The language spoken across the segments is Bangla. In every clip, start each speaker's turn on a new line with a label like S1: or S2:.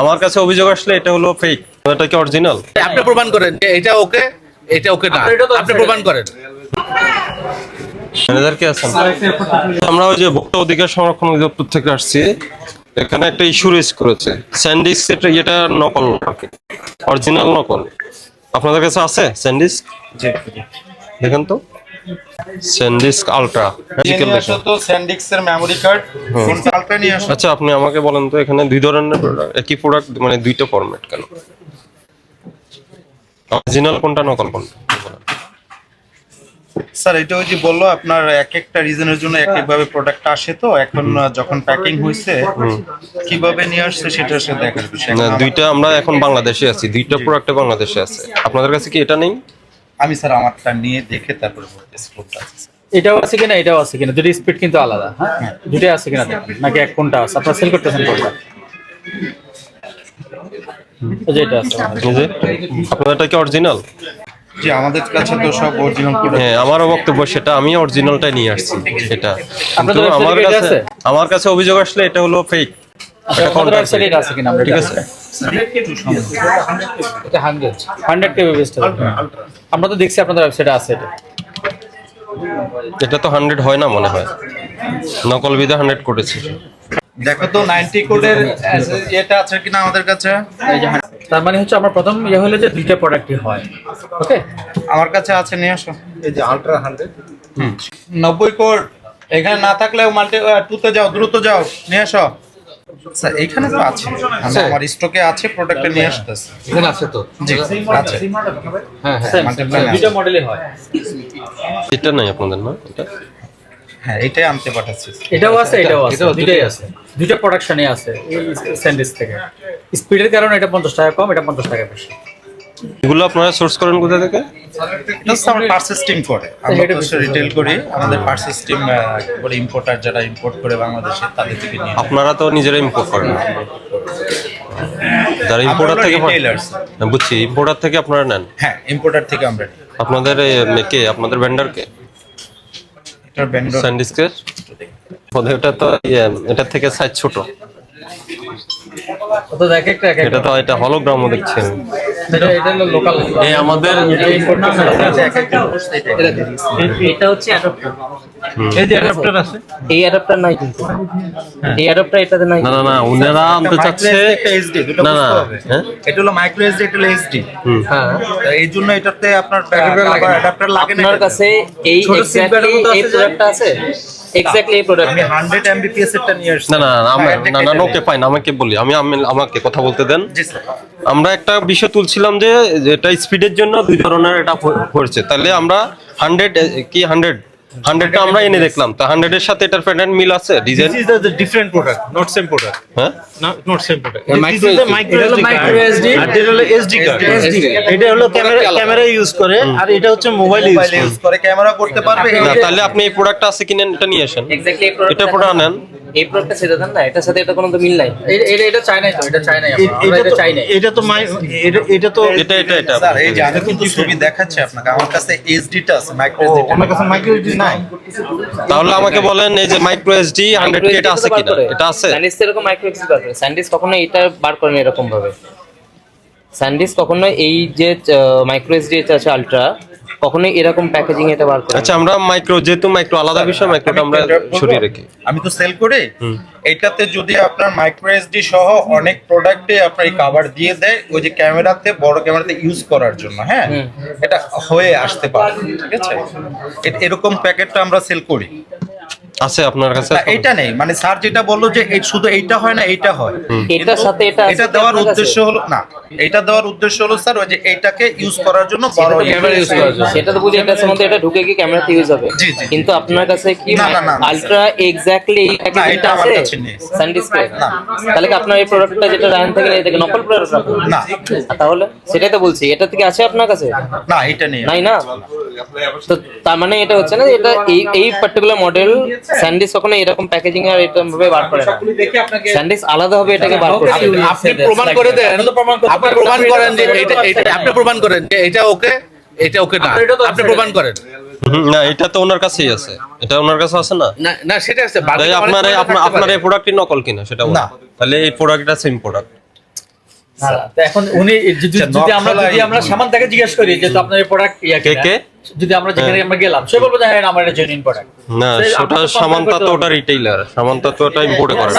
S1: আমার কাছে অভিযোগ আসলে এটা হলো ফেক এটা কি অরিজিনাল
S2: আপনি প্রমাণ করেন যে এটা ওকে এটা ওকে না। আপনি প্রমাণ করেন।
S1: ম্যানেজার কে আছেন? আমরা ওই যে ভোক্তা অধিকার সংরক্ষণ অধিদপ্তর থেকে আসছি এখানে একটা ইস্যু রেজ করেছে। স্যান্ডিস্ক এটা এটা নকল অরিজিনাল নকল? আপনাদের কাছে আছে স্যান্ডিস্ক দেখেন তো। স্যান্ডিস্ক আলট্রা
S3: নিয়ে আসো তো স্যান্ডিক্সের মেমোরি কার্ড আলট্রা নিয়ে আসো।
S1: আচ্ছা আপনি আমাকে বলেন তো এখানে দুই ধরনের product, একই প্রোডাক্ট মানে দুইটা ফরম্যাট কেন? অরিজিনাল কোনটা নকল কোনটা?
S3: স্যার এটা ওই যে বলল আপনার এক একটা রিজনের জন্য এক একভাবে প্রোডাক্ট আসে তো এখন যখন প্যাকিং হয়েছে কীভাবে নিয়ে আসছে সেটা সে দেখার বিষয়
S1: দুইটা আমরা এখন বাংলাদেশে আছি দুইটা প্রোডাক্টে বাংলাদেশে আছে। আপনাদের কাছে কি এটা নেই?
S3: আমি স্যার আমারটা নিয়ে দেখে তারপরে বলতেছি কোনটা আছে স্যার।
S4: এটাও আছে কিনা এটাও আছে কিনা? দুটো স্পিড কিন্তু আলাদা হ্যাঁ? দুটোই আছে কিনা দেখেন নাকি এক কোনটা আছে? আপনারা সেল করতেছেন কোনটা? আছে।
S1: কি অরিজিনাল
S3: জি আমাদের কাছে তো সব অরিজিনাল
S1: হ্যাঁ আমারও বক্তব্য সেটা আমি অরিজিনালটাই নিয়ে আসছি
S4: আপনাদের
S1: আমার কাছে আমার কাছে অভিযোগ আসলে এটা হলো ফেক
S4: আমরা তো দেখছি আপনাদের ওয়েবসাইটে আছে এটা।
S1: এটা তো হান্ড্রেড হয় না মনে হয়। নকল বিধা হান্ড্রেড করেছে।
S3: দেখো তো নাইনটি কোডের এটা আছে কিনা আমাদের কাছে?
S4: এই যে 100 তার মানে হচ্ছে আমার প্রথম ইয়ে হলো যে দুইটা প্রোডাক্টই হয়। ওকে
S3: আমার কাছে আছে নিয়ে আসো। এই যে আলট্রা হান্ড্রেড নব্বই কোড এখানে না থাকলে মাল্টি টুতে যাও দ্রুত যাও নিয়ে আসো। স্যার এখানে তো আছে। আমি আমার স্টকে আছে প্রোডাক্টটা নিয়ে আসতেছে।
S2: এখানে আছে তো?
S3: জি আছে।
S2: হ্যাঁ হ্যাঁ।
S4: দুইটা মডেলই হয়।
S1: এটা নাই আপনাদের না? এটা?
S3: হ্যাঁ এটাই আনতে পাঠাচ্ছি।
S4: এটাও আছে এটাও আছে। দুইটাই আছে। দুইটা প্রোডাকশনই আছে স্যান্ডিস থেকে। স্পিডের কারণে এটা পঞ্চাশ টাকা কম এটা পঞ্চাশ টাকা বেশি।
S1: এগুলো আপনারা সোর্স করেন কোথা থেকে?
S3: আমার পার সিস্টেম করে। আমরা তো রিটেল করি আমাদের পার সিস্টেম করে ইম্পোর্টার যারা ইম্পোর্ট করে বাংলাদেশে তাদের থেকে নিয়ে
S1: আপনারা তো নিজেরা ইম্পোর্ট করেন যারা ইম্পোর্টার থেকে বুঝছি। ইম্পোর্টার থেকে আপনারা নেন?
S3: হ্যাঁ ইম্পোর্টার থেকে আমরা
S1: আপনাদের কে? আপনাদের ভেন্ডার কে?
S3: এটার ব্যান্ডর
S1: স্যান্ডিস্কের ওদের ওটা তো ইয়ে, এটার থেকে সাইজ ছোট। এটা তো এটা হলোগ্রামও
S4: এটা এটা হলো লোকাল
S1: এই আমাদের
S5: এটা হচ্ছে অ্যাডাপ্টার এই যে অ্যাডাপ্টার আছে। এই অ্যাডাপ্টার নাই কিন্তু। এই অ্যাডাপ্টার এটাতে নাই।
S1: না না না উনারা আনতে চাচ্ছে
S3: একটা এইচডি দুটো
S1: না না
S3: বুঝতে হবে।
S1: হ্যাঁ?
S3: এটা হলো মাইক্রো এইচডি এটা হলো এইচডি
S1: হুম।
S5: হ্যাঁ।
S3: এই জন্য এটাতে আপনার অ্যাডাপ্টার লাগে না।
S5: আপনার কাছে এই এক্স্যাক্টলি এই প্রোডাক্টটা আছে? এক্স্যাক্টলি এই প্রোডাক্ট
S3: আমি 100 এমবিপিএস এরটা নিয়ে আসছি।
S1: না না না, আমরা- না না ওকে ফাইন আমাকে বলি। আমি আমি- আমাকে কথা বলতে দেন।
S3: জি স্যার
S1: আমরা একটা বিষয় তুলছিলাম যে এটা স্পিডের জন্য দুই ধরনের এটা হয়েছে। তাহলে আমরা হান্ড্রেড কি হান্ড্রেড হান্ড্রেডটা আমরা এনে দেখলাম। তো হান্ড্রেডের সাথে এটার প্যাটার্ন মিল আছে? Design
S6: is the, the different product, not same
S1: হ্যাঁ?
S2: Not
S6: same
S4: product this
S6: is
S4: the
S6: micro
S4: SD
S6: আর এটা হলো
S2: এসডি কার্ড.
S6: এটা হলো ক্যামেরা ক্যামেরা ইউজ করে আর এটা হচ্ছে মোবাইল ইউজ
S3: করে। ক্যামেরা করতে পারবে
S1: না তাহলে আপনি এই প্রোডাক্টটা আছে কিনেন এটা নিয়ে আসেন।
S5: এক্স্যাক্টলি এই
S1: এটা প্রোডাক্ট নেন।
S5: এই প্রোডাক্টটা সেটা দেন না এটার সাথে এটা কোনো তো মিল নাই।
S4: এটা এটা চাই নাই তো এটা চাই নাই আমরা।
S6: এটা
S4: চাই নাই
S6: এটা তো মাই এটা এটা তো
S1: এটা এটা এটা।
S3: স্যার এই যে আমি কিন্তু ছবি দেখাচ্ছি আপনাকে আমার কাছে এইচডিটা আছে মাইক্রো এইচডিটা
S6: আমার কাছে মাইক্রো এসডি নাই।
S1: তাহলে আমাকে বলেন এই যে মাইক্রো এসডি হান্ড্রেড কে এটা আছে কিনা? এটা আছে?
S5: স্যান্ডিস এরকম মাইক্রো এক্সিস বার করে। স্যান্ডিস কখনো এটা বার করে না এরকম ভাবে স্যান্ডিস কখনো এই যে মাইক্রো এসডি এটা আছে আলট্রা কখনো এরকম প্যাকেজিং এতে বার করি
S1: আচ্ছা আমরা মাইক্রো যেহেতু মাইক্রো আলাদা বিষয় মাইক্রোটা আমরা সরিয়ে রাখি।
S3: আমি তো সেল করি এটাতে যদি আপনার মাইক্রো এসডি সহ অনেক প্রোডাক্টে আপনার এই কভার দিয়ে দেয় ওই যে ক্যামেরাতে বড় ক্যামেরাতে ইউজ করার জন্য হ্যাঁ? এটা হয়ে আসতে পারে ঠিক আছে? এরকম প্যাকেটটা আমরা সেল করি।
S1: আছে আপনার কাছে?
S3: এটা নেই। মানে স্যার যেটা বলল যে শুধু এইটা হয় না এইটা হয়।
S5: এটার সাথে এটা
S3: এটা দেওয়ার উদ্দেশ্য হলো না এটা দেওয়ার উদ্দেশ্য হলো স্যার ওই যে এটাকে ইউজ করার জন্য বড়
S2: ক্যামেরা ইউজ করার জন্য।
S5: সেটা তো বুঝি এটার মধ্যে এটা ঢুকে কি ক্যামেরাতে ইউজ হবে।
S3: জি, জি।
S5: কিন্তু আপনার কাছে কি
S3: না, না, না, না,
S5: আলট্রা এক্স্যাক্টলি এই প্যাকেজিংটা
S3: এটা আমার
S5: আছে
S3: কাছে নেই।
S5: তাহলে কি আপনার এই প্রোডাক্টটা যেটা রায়ন থেকে নিয়ে থেকে নকল প্রোডাক্ট
S3: না?
S5: তাহলে সেটাই তো বলছি এটা থেকে আছে আপনার কাছে?
S3: না এটা নেই।
S5: নাই না? তো তার মানে এটা হচ্ছে না এটা এই এই পার্টিকুলার মডেল স্যান্ডিস কখনো এরকম প্যাকেজিং আর এরকম ভাবে বার করে না। স্যান্ডিস আলাদা হবে এটাকে বার করে
S2: আপনি- প্রমাণ করে দেন। আপনি প্রমাণ করেন যে এটা এটা আপনি প্রমাণ করেন যে এটা ওকে এটা ওকে না। আপনি প্রমাণ করেন।
S1: না এটা তো ওনার কাছেই আছে। এটা ওনার কাছে আছে না?
S2: না না সেটা আছে।
S1: আপনার এই- আপনার আপনার এই প্রোডাক্টই নকল কিনা সেটা
S3: না।
S1: তাহলে এই প্রোডাক্টটা সেম প্রোডাক্ট
S4: এখন উনি যদি
S3: আচ্ছা,
S4: যদি আমরা যদি আমরা সামান থেকে জিজ্ঞেস করি যে তো আপনার প্রোডাক্ট ইয়া
S1: কে কে?
S4: যদি আমরা যেখানে আমরা গেলাম সে বলব যে হ্যাঁ আমার এটা জেনুইন প্রোডাক্ট
S1: না সেটা সামান্তা তো ওটা রিটেইলার সামান্তা তো ওটা ইম্পোর্ট করে।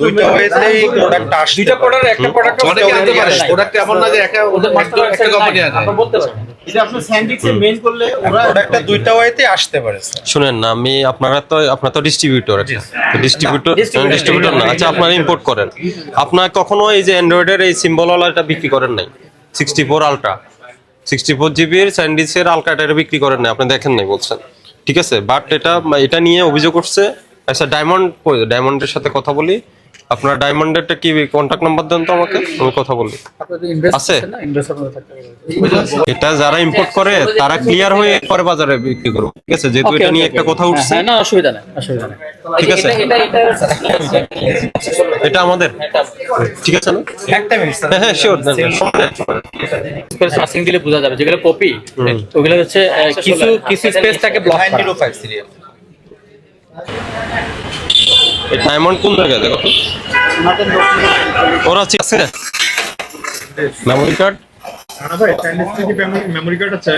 S3: দুইটা ওয়েতেই প্রোডাক্ট
S4: দুইটা প্রোডাক্ট একটা প্রোডাক্ট
S2: অনেকে আনতে পারে প্রোডাক্ট এমন না যে একটা
S4: ওদের মাস্টার
S2: একটা কোম্পানি আনে
S4: আমরা বলতে পারি
S6: এটা আপনি স্যান্ডিক্সে মেইল করলে ওরা
S3: প্রোডাক্টটা দুইটা ওয়েতে আসতে পারে
S1: শুনেন না আমি আপনারা তো আপনার তো ডিস্ট্রিবিউটর ডিস্ট্রিবিউটর ডিস্ট্রিবিউটর না আচ্ছা আপনারা ইম্পোর্ট করেন। আপনার কখনো এই যে অ্যান্ড্রয়েডের এই সিম্বল ওয়ালাটা বিক্রি করেন নাই? Sixty four ultra sixty four জিবির স্যান্ডিসের আলট্রাটা এটা বিক্রি করেন না আপনি দেখেন নাই বলছেন। ঠিক আছে? বাট এটা এটা নিয়ে অভিযোগ করছে আচ্ছা ডায়মন্ড ডায়মন্ডের সাথে কথা বলি। আপনার ডায়মন্ডেরটা কি কন্ট্যাক্ট নাম্বার দেন তো আমাকে? আমি কথা বলি। আছে? এটা যারা ইম্পোর্ট করে তারা ক্লিয়ার হয়ে পরে বাজারে বিক্রি করবে ঠিক আছে? যেহেতু এটা নিয়ে একটা কথা উঠছে।
S4: হ্যাঁ, না অসুবিধা নাই অসুবিধা নাই।
S1: ঠিক আছে।
S5: এটা এটা এটা
S1: এটা আমাদের? ঠিক আছে না?
S3: একটা মিনিট
S1: হ্যাঁ হ্যাঁ শিওর
S4: স্পেস পাসিং দিলে বোঝা যাবে। যেগুলো কপি ওগুলো হচ্ছে কিছু কিছু স্পেসটাকে ব্লক
S3: নাইন
S4: করে
S3: জিরো ফাইভ সিরিয়াল
S1: এই ডায়মন্ড কোন জায়গায়? দেখো ওরা আছে? মেমোরি কার্ড
S7: কার্ড আছে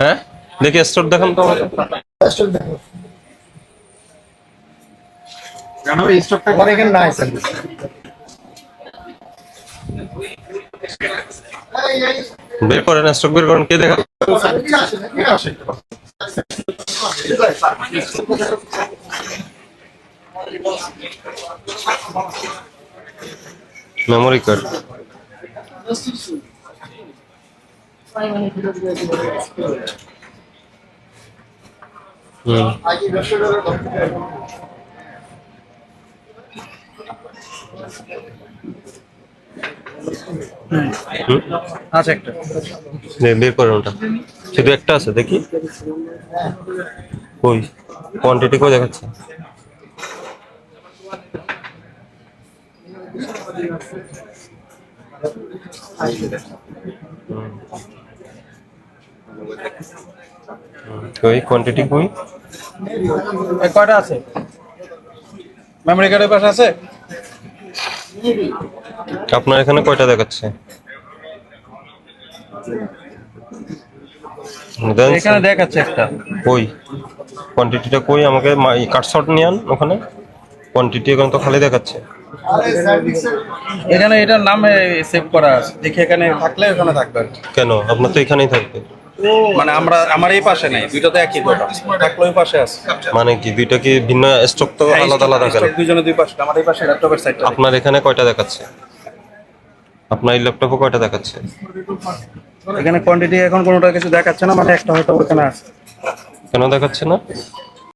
S1: হ্যাঁ? দেখি স্টোর দেখান তো আমাকে।
S7: নাই স্যার
S1: বের করেন স্টক বের করেন, কে দেখা মেমোরি কার্ড হুম
S3: আচ্ছা একটা।
S1: বের করেন ওটা। শুধু একটা আছে দেখি। কই? কোয়ান্টিটি কই দেখাচ্ছে? কই কোয়ান্টিটি কই?
S3: কয়টা আছে? মেমোরি কার্ডের পাশে আছে?
S1: আপনার এখানে কয়টা দেখাচ্ছে?
S3: এখানে দেখাচ্ছে একটা।
S1: কই? কোয়ান্টিটিটা কই? আমাকে কাট শট নিয়ে আন ওখানে। কোয়ান্টিটি এখন তো খালি দেখাচ্ছে।
S3: এখানে এটার নাম সেভ করা আছে। দেখি এখানে থাকলে ওখানে থাকবে
S1: কেন? আপনার তো এখানেই থাকবে।
S3: মানে আমরা আমার এই পাশে নেই দুইটা তো একই দোকান। থাকলে ওই পাশে আছে।
S1: মানে কি দুইটা কি ভিন্ন স্টক তো আলাদা আলাদা কেন
S3: দুইজনে দুই পাশে আমার এই পাশে ল্যাপটপের সাইডটা
S1: আপনার এখানে কয়টা দেখাচ্ছে? আপনার এই ল্যাপটপে কয়টা দেখাচ্ছে?
S3: এখানে কোয়ান্টিটি এখন কোনোটা কিছু দেখাচ্ছে না মানে একটা হয়তো ওখানে আছে।
S1: কেন দেখাচ্ছে না?